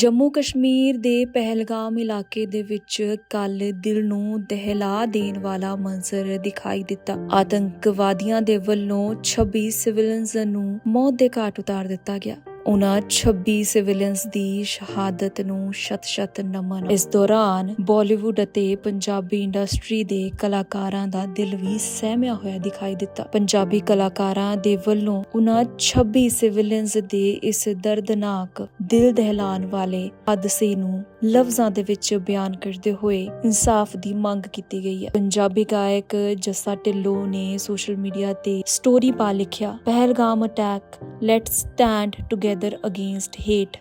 ਜੰਮੂ ਕਸ਼ਮੀਰ ਦੇ ਪਹਿਲਗਾਮ ਇਲਾਕੇ ਦੇ ਵਿੱਚ ਕੱਲ ਦਿਲ ਨੂੰ ਦਹਿਲਾ ਦੇਣ ਵਾਲਾ ਮੰਜ਼ਰ ਦਿਖਾਈ ਦਿੱਤਾ। ਆਤੰਕਵਾਦੀਆਂ ਦੇ ਵੱਲੋਂ 26 ਸਿਵਿਲਨਸ ਨੂੰ ਮੌਤ ਦੇ ਘਾਟ ਉਤਾਰ ਦਿੱਤਾ ਗਿਆ। ਉਹਨਾਂ 26 ਸਿਵਿਲੀਅਨਸ ਦੀ ਸ਼ਹਾਦਤ ਨੂੰ ਸ਼ਤ-ਸ਼ਤ ਨਮਨ। ਇਸ ਦੌਰਾਨ ਬਾਲੀਵੁੱਡ ਅਤੇ ਪੰਜਾਬੀ ਇੰਡਸਟਰੀ ਦੇ ਕਲਾਕਾਰਾਂ ਦਾ ਦਿਲ ਵੀ ਸਹਿਮਿਆ ਹੋਇਆ ਦਿਖਾਈ ਦਿੱਤਾ। ਪੰਜਾਬੀ ਕਲਾਕਾਰਾਂ ਦੇ ਵੱਲੋਂ ਉਹਨਾਂ 26 ਸਿਵਿਲੀਅਨਸ ਦੇ ਇਸ ਦਰਦਨਾਕ ਦਿਲ ਦਹਿਲਾਣ ਵਾਲੇ ਹਾਦਸੇ ਨੂੰ ਲਫ਼ਜ਼ਾਂ ਦੇ ਵਿੱਚ ਬਿਆਨ ਕਰਦੇ ਹੋਏ ਇਨਸਾਫ ਦੀ ਮੰਗ ਕੀਤੀ ਗਈ ਹੈ। ਪੰਜਾਬੀ ਗਾਇਕ ਜੱਸਾ ਢਿੱਲੋਂ ਨੇ ਸੋਸ਼ਲ ਮੀਡੀਆ ਤੇ ਸਟੋਰੀ ਪਾ ਲਿਖਿਆ, Pahalgam attack let's stand together against hate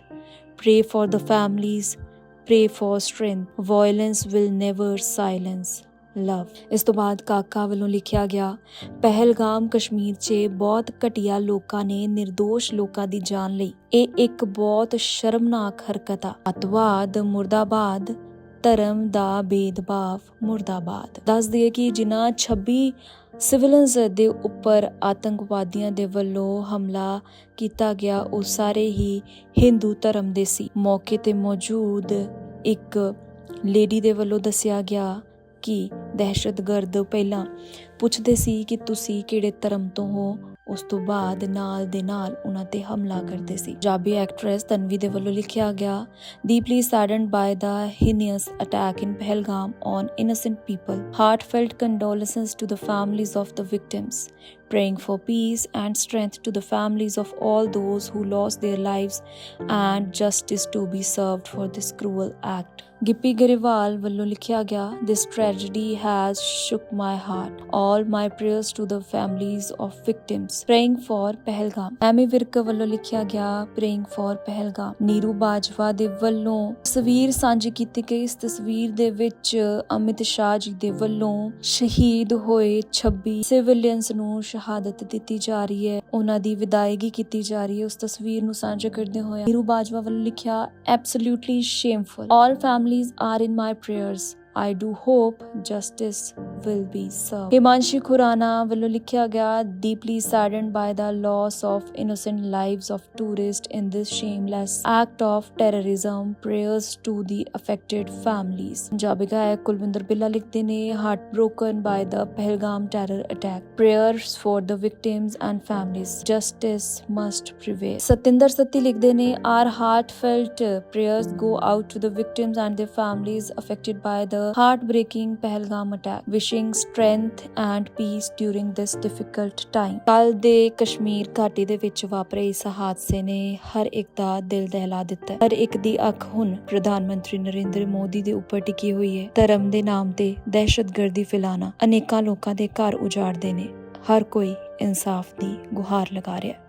pray for the families. Pray for strength. Violence will never silence love. ਇਸ ਤੋਂ ਬਾਅਦ ਕਾਕਾ ਵੱਲੋਂ ਲਿਖਿਆ ਗਿਆ, ਪਹਿਲਗਾਮ ਕਸ਼ਮੀਰ 'ਚ ਬਹੁਤ ਘਟੀਆ ਲੋਕਾਂ ਨੇ નિર્ਦੋਸ਼ ਲੋਕਾਂ ਦੀ ਜਾਨ ਲਈ। ਇਹ ਇੱਕ ਬਹੁਤ ਸ਼ਰਮਨਾਕ ਹਰਕਤ ਆ। ਅਤਵਾਦ, ਮੁਰਦਾਬਾਦ, ਧਰਮ ਦਾ ਬੇਦਭਾਵ ਮੁਰਦਾਬਾਦ। ਦੱਸ ਦਈਏ ਕਿ ਜਿਨ੍ਹਾਂ 26 ਸਿਵਿਲਨਸ ਦੇ ਉੱਪਰ ਆਤੰਕਵਾਦੀਆਂ ਦੇ ਵੱਲੋਂ ਹਮਲਾ ਕੀਤਾ ਗਿਆ, ਉਹ ਸਾਰੇ ਹੀ ਹਿੰਦੂ ਧਰਮ ਦੇ ਸੀ। ਮੌਕੇ ਤੇ ਮੌਜੂਦ ਇੱਕ ਲੇਡੀ ਦੇ ਵੱਲੋਂ ਦੱਸਿਆ ਗਿਆ ਕਿ ਦਹਿਸ਼ਤਗਰਦ ਪਹਿਲਾਂ ਪੁੱਛਦੇ ਸੀ ਕਿ ਤੁਸੀਂ ਕਿਹੜੇ ਧਰਮ ਤੋਂ ਹੋ? ਉਸ ਤੋਂ ਬਾਅਦ ਨਾਲ ਦੇ ਨਾਲ ਉਹਨਾਂ ਤੇ ਹਮਲਾ ਕਰਦੇ ਸੀ ਜਾਬੀ ਐਕਟ੍ਰੈਸ ਤਨਵੀ ਦੇ ਵੱਲੋਂ ਲਿਖਿਆ ਗਿਆ deeply saddened by the heinous attack in Pahalgam on innocent people heartfelt condolences to the families of the victims Praying for peace and strength to the families of all those who lost their lives and justice to be served for this cruel act. Gippy Grewal ਵੱਲੋਂ ਲਿਖਿਆ ਗਿਆ This tragedy has shook my heart. All my prayers to the families of victims. Praying for Pahalgam. Ammy Virk ਵੱਲੋਂ ਲਿਖਿਆ ਗਿਆ Praying for Pahalgam. Neeru Bajwa ਦੇ ਵੱਲੋਂ ਤਸਵੀਰ ਸਾਂਝੀ ਕੀਤੀ ਗਈ ਇਸ ਤਸਵੀਰ ਦੇ ਵਿੱਚ ਅਮਿਤ ਸ਼ਾਹ ਜੀ ਦੇ ਵੱਲੋਂ ਸ਼ਹੀਦ ਹੋਏ 26 ਸਿਵਿਲੀਅਨਸ ਨੂੰ ਸ਼ਹਾਦਤ ਦਿੱਤੀ ਜਾ ਰਹੀ ਹੈ, ਉਹਨਾਂ ਦੀ ਵਿਦਾਇਗੀ ਕੀਤੀ ਜਾ ਰਹੀ ਹੈ। ਉਸ ਤਸਵੀਰ ਨੂੰ ਸਾਂਝਾ ਕਰਦੇ ਹੋਏ ਨੀਰੂ ਬਾਜਵਾ ਵੱਲੋਂ ਲਿਖਿਆ absolutely shameful all families are in my prayers I do hope justice will be served. Himanshi Khurana ਵੱਲੋਂ ਲਿਖਿਆ ਗਿਆ deeply saddened by the loss of innocent lives of tourists in this shameless act of terrorism. Prayers to the affected families. Punjabi ਗਾਇਕ ਕੁਲਵਿੰਦਰ ਬਿੱਲਾ ਲਿਖਦੇ ਨੇ heartbroken by the Pahalgam terror attack. Prayers for the victims and families. Justice must prevail. Satinder Satti ਲਿਖਦੇ ਨੇ our heartfelt prayers go out to the victims and their families affected by the heartbreaking Pahalgam attack. Wishing strength and peace during this difficult time. ਕੱਲ ਦੇ ਕਸ਼ਮੀਰ ਘਾਟੀ ਦੇ ਵਿੱਚ ਵਾਪਰੇ ਇਸ ਹਾਦਸੇ ਨੇ ਹਰ ਇੱਕ ਦਾ ਦਿਲ ਦਹਿਲਾ ਦਿੱਤਾ ਹਰ ਇੱਕ ਦੀ ਅੱਖ ਹੁਣ ਪ੍ਰਧਾਨ ਮੰਤਰੀ ਨਰਿੰਦਰ ਮੋਦੀ ਦੇ ਉੱਪਰ ਟਿਕੀ ਹੋਈ ਹੈ ਧਰਮ ਦੇ ਨਾਮ ਤੇ ਦਹਿਸ਼ਤਗਰਦੀ ਫੈਲਾਣਾ ਅਨੇਕਾਂ ਲੋਕਾਂ ਦੇ ਘਰ ਉਜਾੜਦੇ ਨੇ ਹਰ ਕੋਈ ਇਨਸਾਫ ਦੀ ਗੁਹਾਰ ਲਗਾ ਰਿਹਾ ਹੈ